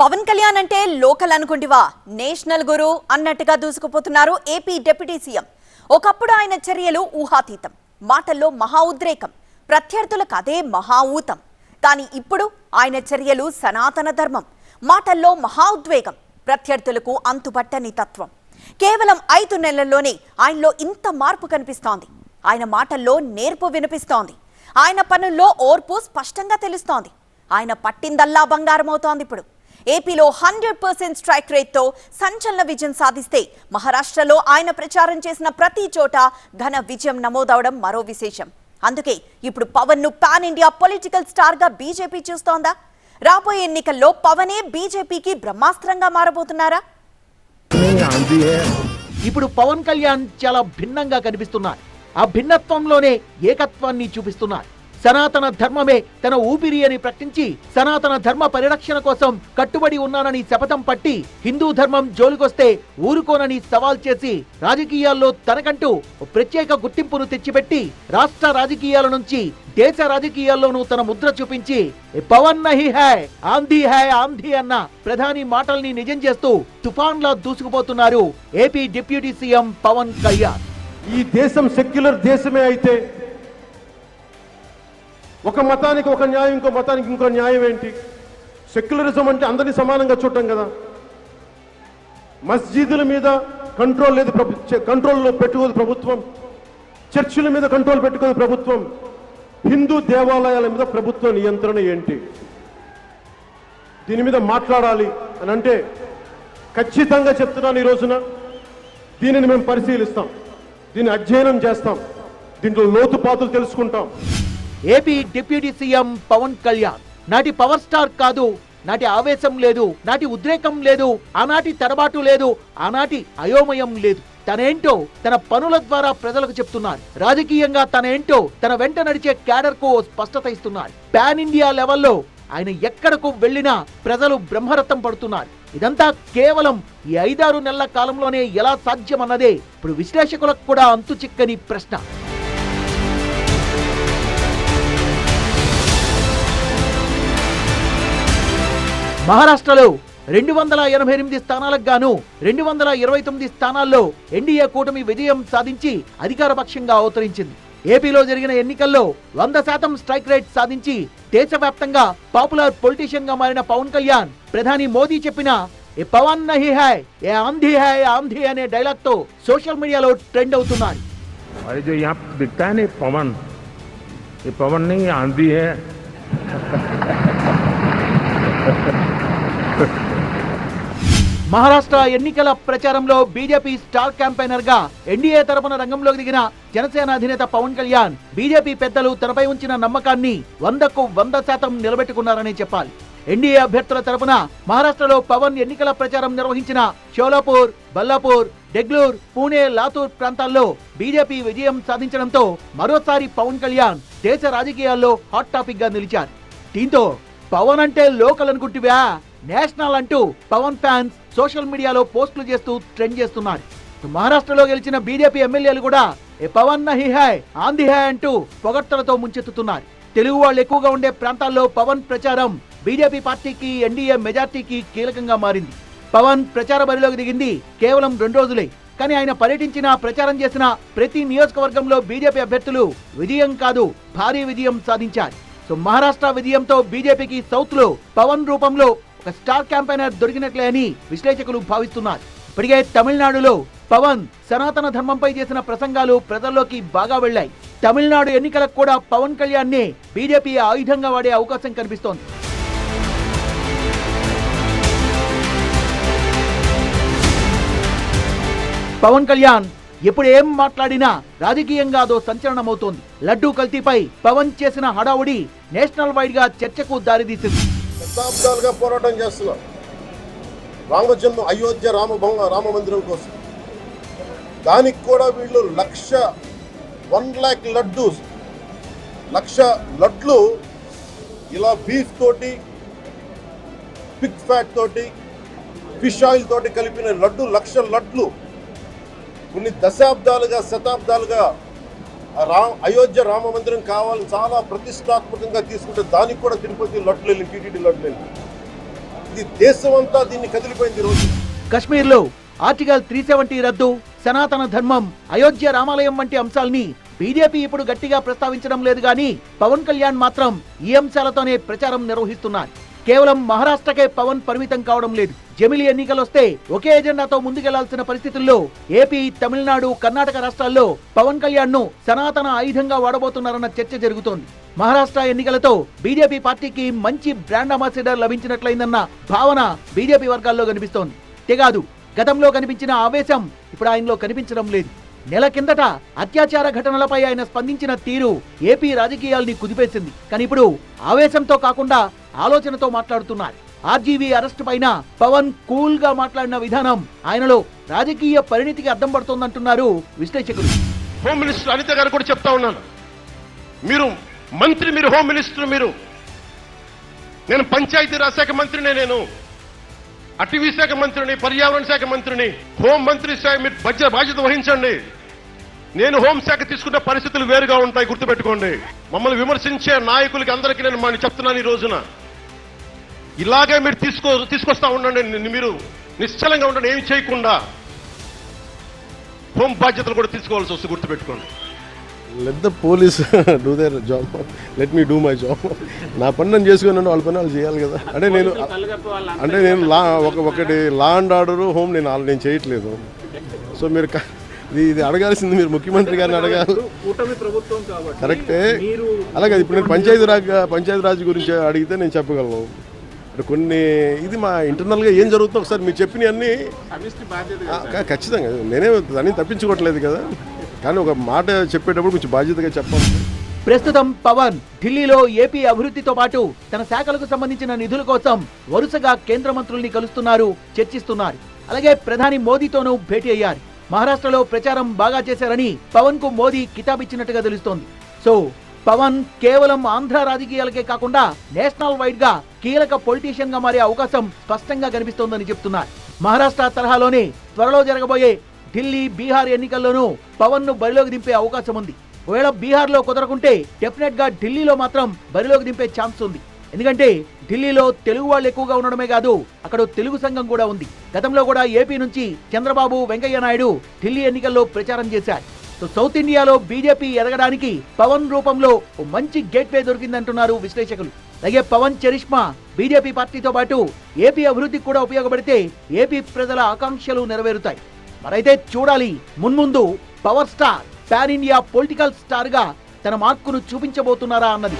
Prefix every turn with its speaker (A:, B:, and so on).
A: పవన్ కళ్యాణ్ అంటే లోకల్ అనుకుంటివా? నేషనల్ గురు అన్నట్టుగా దూసుకుపోతున్నారు ఏపీ డిప్యూటీ సీఎం. ఒకప్పుడు ఆయన చర్యలు ఊహాతీతం మాటల్లో మహా ఉద్రేకం ప్రత్యర్థులకు అదే మహా ఊతం. కానీ ఇప్పుడు ఆయన చర్యలు సనాతన ధర్మం మాటల్లో మహా ఉద్వేగం ప్రత్యర్థులకు అంతుపట్టని తత్వం. కేవలం ఐదు నెలల్లోనే ఆయనలో ఇంత మార్పు కనిపిస్తోంది. ఆయన మాటల్లో నేర్పు వినిపిస్తోంది. ఆయన పనుల్లో ఓర్పు స్పష్టంగా తెలుస్తోంది. ఆయన పట్టిందల్లా బంగారం అవుతోంది ఇప్పుడు. ఏపీలో హండ్రెడ్ పర్సెంట్ స్ట్రైక్ రేట్తో సంచలన విజయం సాధిస్తే మహారాష్ట్రలో ఆయన ప్రచారం చేసిన ప్రతి చోట ఘన విజయం నమోదవడం మరో విశేషం. అందుకే ఇప్పుడు పవన్ను పాన్ ఇండియా పొలిటికల్ స్టార్గా బీజేపీ చూస్తోందా? రాబోయే ఎన్నికల్లో పవనే బీజేపీకి బ్రహ్మాస్త్రంగా మారబోతున్నారా?
B: ఇప్పుడు పవన్ కళ్యాణ్ చాలా భిన్నంగా కనిపిస్తున్నారు. ఆ భిన్నత్వంలోనే ఏకత్వాన్ని చూపిస్తున్నారు. సనాతన ధర్మమే తన ఊపిరి అని ప్రకటించి సనాతన ధర్మ పరిరక్షణ కోసం కట్టుబడి ఉన్నానని శపథం పట్టి హిందూ ధర్మం జోలికొస్తే ఊరుకోనని సవాల్ చేసి రాజకీయాల్లో తనకంటూ ప్రత్యేక గుర్తింపును తెచ్చిపెట్టి రాష్ట్ర రాజకీయాల నుంచి దేశ రాజకీయాల్లోనూ తన ముద్ర చూపించి పవన్ నహి హై ఆంధీ హై ఆంధీ అన్న ప్రధాని మాటల్ని నిజం చేస్తూ తుఫాన్లా దూసుకుపోతున్నారు AP deputy CM Pawan Kalyan.
C: ఈ దేశం సెక్యులర్ దేశమే అయితే ఒక మతానికి ఒక న్యాయం ఇంకో మతానికి ఇంకో న్యాయం ఏంటి? సెక్యులరిజం అంటే అందరినీ సమానంగా చూడటం కదా. మస్జిదుల మీద కంట్రోల్ లేదు ప్రభు కంట్రోల్లో పెట్టుకోదు ప్రభుత్వం. చర్చిల మీద కంట్రోల్ పెట్టుకోదు ప్రభుత్వం. హిందూ దేవాలయాల మీద ప్రభుత్వ నియంత్రణ ఏంటి? దీని మీద మాట్లాడాలి అని అంటే ఖచ్చితంగా చెప్తున్నాను ఈ రోజున. దీనిని మేము పరిశీలిస్తాం. దీన్ని అధ్యయనం చేస్తాం. దీంట్లో లోతుపాతులు తెలుసుకుంటాం.
B: AP deputy CM Pawan Kalyan. నాటి పవర్ స్టార్ కాదు నాటి ఆవేశం లేదు నాటి ఉద్రేకం లేదు ఆనాటి తడబాటు లేదు ఆనాటి అయోమయం లేదు. తనేంటో తన పనుల ద్వారా ప్రజలకు చెప్తున్నారు. రాజకీయంగా తనేంటో తన వెంట నడిచే క్యాడర్కు స్పష్టత ఇస్తున్నారు. పాన్ ఇండియా లెవెల్లో ఆయన ఎక్కడకు వెళ్ళినా ప్రజలు బ్రహ్మరథం పడుతున్నారు. ఇదంతా కేవలం ఈ ఐదారు నెలల కాలంలోనే ఎలా సాధ్యమన్నదే ఇప్పుడు విశ్లేషకులకు కూడా అంతు చిక్కని ప్రశ్న. మహారాష్ట్రలో రెండు వందల ఎనభై ఎనిమిది స్థానాలకు గాను రెండు వందల ఇరవై తొమ్మిది స్థానాల్లో ఎన్డీఏ కూటమి విజయం సాధించి అధికార పక్షంగా అవతరించింది ఏపీలో జరిగిన ఎన్నికల్లో వంద శాతం స్ట్రైక్ రేట్ సాధించి దేశవ్యాప్తంగా పాపులర్ పొలిటీషియన్ గా మారిన పవన్ కళ్యాణ్ ప్రధాని మోదీ చెప్పిన ఏ పవన్ నహి హై ఏ ఆంధీ హై ఆంధీ అనే డైలాగ్ తో సోషల్ మీడియాలో ట్రెండ్ అవుతున్నారు
D: और ये जो यहाँ दिखता है ना ये पवन ये पवन नहीं ये आंधी है
B: మహారాష్ట్ర ఎన్నికల ప్రచారంలో బీజేపీ స్టార్ క్యాంపెయినర్గా ఎన్డీఏ తరపున రంగంలోకి దిగిన జనసేన అధినేత పవన్ కళ్యాణ్ బీజేపీ పెద్దలు తనపై ఉంచిన నమ్మకాన్ని వందకు వంద శాతం నిలబెట్టుకున్నారని చెప్పాలి. ఎన్డీఏ అభ్యర్థుల తరపున మహారాష్ట్రలో పవన్ ఎన్నికల ప్రచారం నిర్వహించిన షోలాపూర్ బల్లాపూర్ డెగ్లూర్ పూణే లాతూర్ ప్రాంతాల్లో బీజేపీ విజయం సాధించడంతో మరోసారి పవన్ కళ్యాణ్ దేశ రాజకీయాల్లో హాట్ టాపిక్గా నిలిచారు. దీంతో పవన్ అంటే లోకల్ అనుకుంటువా నేషనల్ అంటూ పవన్ ఫ్యాన్స్ సోషల్ మీడియాలో పోస్టులు చేస్తూ ట్రెండ్ చేస్తున్నారు. మహారాష్ట్రలో గెలిచిన బీజేపీ ఎమ్మెల్యేలు కూడా ఏ పవన్ నహి హాయ్ ఆంధి హాయ్ అంటూ పొగడ్తలతో ముంచెత్తుతున్నారు. తెలుగు వాళ్ళు ఎక్కువగా ఉండే ప్రాంతాల్లో పవన్ ప్రచారం బీజేపీ పార్టీకి ఎన్డీఏ మెజార్టీకి కీలకంగా మారింది. పవన్ ప్రచార బరిలోకి దిగింది కేవలం రెండు రోజులే. కానీ ఆయన పర్యటించిన ప్రచారం చేసిన ప్రతి నియోజకవర్గంలో బీజేపీ అభ్యర్థులు విజయం కాదు భారీ విజయం సాధించారు. సో మహారాష్ట్ర విజయంతో బీజేపీకి సౌత్లో పవన్ రూపంలో ఒక స్టార్ క్యాంపెయినర్ దొరికినట్లే అని విశ్లేషకులు భావిస్తున్నారు. ఇప్పటికే తమిళనాడులో పవన్ సనాతన ధర్మంపై చేసిన ప్రసంగాలు ప్రజల్లోకి బాగా వెళ్ళాయి. తమిళనాడు ఎన్నికలకు కూడా పవన్ కళ్యాణ్నే బీజేపీ ఆయుధంగా వాడే అవకాశం కనిపిస్తోంది. పవన్ కళ్యాణ్ ఎప్పుడు ఏం మాట్లాడినా రాజకీయంగా అదో సంచలనమవుతోంది. లడ్డూ కల్తీపై పవన్ చేసిన హడావుడి నేషనల్ వైడ్గా చర్చకు దారితీసింది.
C: శతాబ్దాలుగా పోరాటం చేస్తున్నాం. రామజన్మ అయోధ్య రామభంగ రామ మందిరం కోసం. దానికి కూడా వీళ్ళు లక్ష వన్ ల్యాక్ లడ్డు లక్ష లడ్లు ఇలా బీఫ్ తోటి పిక్ ఫ్యాట్ తోటి ఫిష్ ఆయిల్ తోటి కలిపిన లడ్డు లక్ష లడ్లు. కొన్ని దశాబ్దాలుగా శతాబ్దాలుగా రామ్ రా అయోధ్య రామ మందిరం కావాలని చాలా ప్రతిష్టాత్మకంగా తీసుకుంటే దానికి కూడా తిరుపతి లడ్లు టీటీడీ లొట్టలేదు ఇది దేశం అంతా దీన్ని కదిలిపోయింది రోజు
B: కశ్మీర్లో ఆర్టికల్ త్రీ సెవెంటీ రద్దు సనాతన ధర్మం అయోధ్య రామాలయం వంటి అంశాల్ని బీజేపీ ఇప్పుడు గట్టిగా ప్రస్తావించడం లేదు గాని పవన్ కళ్యాణ్ మాత్రం ఈ అంశాలతోనే ప్రచారం నిర్వహిస్తున్నారు. కేవలం మహారాష్ట్రకే పవన్ పరిమితం కావడం లేదు. జమిలి ఎన్నికలొస్తే ఒకే ఎజెండాతో ముందుకెళ్ళాల్సిన పరిస్థితుల్లో ఏపీ తమిళనాడు కర్ణాటక రాష్ట్రాల్లో పవన్ కళ్యాణ్ను సనాతన ఆయుధంగా వాడబోతున్నారన్న చర్చ జరుగుతోంది. మహారాష్ట్ర ఎన్నికలతో బీజేపీ పార్టీకి మంచి బ్రాండ్ అంబాసిడర్ లభించినట్లయిందన్న భావన బీజేపీ వర్గాల్లో కనిపిస్తోంది. తెగాదు గతంలో కనిపించిన ఆవేశం ఇప్పుడు ఆయనలో కనిపించడం లేదు. నెల కిందట అత్యాచార ఘటనలపై ఆయన స్పందించిన తీరు ఏపీ రాజకీయాల్ని కుదిపేసింది. కానీ ఇప్పుడు ఆవేశంతో కాకుండా ఆలోచనతో మాట్లాడుతున్నారు. ఆర్జీవీ అరెస్ట్ పైన పవన్ కూల్గా మాట్లాడిన విధానం ఆయనలో రాజకీయ పరిణితికి అర్థం పడుతోందంటున్నారు విశ్లేషకులు.
E: హోమ్ మినిస్టర్ అనిత గారు కూడా చెప్తా ఉన్నాను. మీరు మంత్రి మీరు హోమ్ మినిస్టర్ మీరు. నేను పంచాయతీరాజ్ శాఖ మంత్రినే నేను. అటవీ శాఖ మంత్రిని పర్యావరణ శాఖ మంత్రిని హోం మంత్రి శాఖ మీరు బడ్జెట్ బాధ్యత వహించండి. నేను హోంశాఖ తీసుకున్న పరిస్థితులు వేరుగా ఉంటాయి గుర్తుపెట్టుకోండి. మమ్మల్ని విమర్శించే నాయకులకి అందరికీ నేను చెప్తున్నాను ఈ రోజున. ఇలాగే మీరు తీసుకో తీసుకొస్తా ఉండండి. మీరు నిశ్చలంగా ఉండండి. ఏమి చేయకుండా హోం బాధ్యతలు కూడా తీసుకోవాల్సి వస్తుంది గుర్తుపెట్టుకోండి.
F: Let the police do their job let me do my job నా పని నేను చేసుకున్నాను వాళ్ళ పని వాళ్ళు చేయాలి కదా. అంటే నేను అంటే నేను లా ఒక ఒకటి లా అండ్ ఆర్డర్ హోమ్ నేను ఆల్- నేను చేయట్లేదు. సో మీరు క- ఇది ఇది అడగాల్సింది మీరు ముఖ్యమంత్రి గారిని అడగాలి. కరెక్టే. అలాగే ఇప్పుడు నేను పంచాయతీ రాజ్ పంచాయతీ రాజ్ గురించి అడిగితే నేను చెప్పగలను. కొన్ని ఇది మా ఇంటర్నల్గా ఏం జరుగుతుందో ఒకసారి మీరు చెప్పినవన్నీ ఆ, క- ఖచ్చితంగా. నేనే దాన్ని తప్పించుకోవట్లేదు కదా. కానీ ఒక మాట చెప్పేటప్పుడు కొంచెం బాధ్యతగా చెప్పాలి.
B: ప్రస్తుతం పవన్ ఢిల్లీలో ఏపీ అభివృద్ధితో పాటు తన శాఖలకు సంబంధించిన నిధుల కోసం వరుసగా కేంద్ర మంత్రుల్ని కలుస్తున్నారు చర్చిస్తున్నారు. అలాగే ప్రధాని మోదీతోనూ భేటీ అయ్యారు. మహారాష్ట్రలో ప్రచారం బాగా చేశారని పవన్కు మోదీ కితాబిచ్చినట్టుగా తెలుస్తోంది. సో పవన్ కేవలం ఆంధ్ర రాజకీయాలకే కాకుండా నేషనల్ వైడ్గా కీలక పొలిటీషియన్గా మారే అవకాశం స్పష్టంగా కనిపిస్తోందని చెప్తున్నారు. మహారాష్ట్ర తరహాలోనే త్వరలో జరగబోయే ఢిల్లీ బీహార్ ఎన్నికల్లోనూ పవన్ను బరిలోకి దింపే అవకాశం ఉంది. ఒకవేళ బీహార్లో కుదరకుంటే డెఫినెట్గా ఢిల్లీలో మాత్రం బరిలోకి దింపే ఛాన్స్ ఉంది. ఎందుకంటే ఢిల్లీలో తెలుగు వాళ్ళు ఎక్కువగా ఉండడమే కాదు అక్కడ తెలుగు సంఘం కూడా ఉంది. గతంలో కూడా ఏపీ నుంచి చంద్రబాబు వెంకయ్య నాయుడు ఢిల్లీ ఎన్నికల్లో ప్రచారం చేశారు. సో సౌత్ ఇండియాలో బీజేపీ ఎదగడానికి పవన్ రూపంలో ఓ మంచి గేట్వే దొరికిందంటున్నారు విశ్లేషకులు. అలాగే పవన్ చరిష్మా బీజేపీ పార్టీతో పాటు ఏపీ అభివృద్ధికి కూడా ఉపయోగపడితే ఏపీ ప్రజల ఆకాంక్షలు నెరవేరుతాయి. మరైతే చూడాలి మున్ముందు power star pan India political స్టార్గా తన మార్కును చూపించబోతున్నారా అన్నది.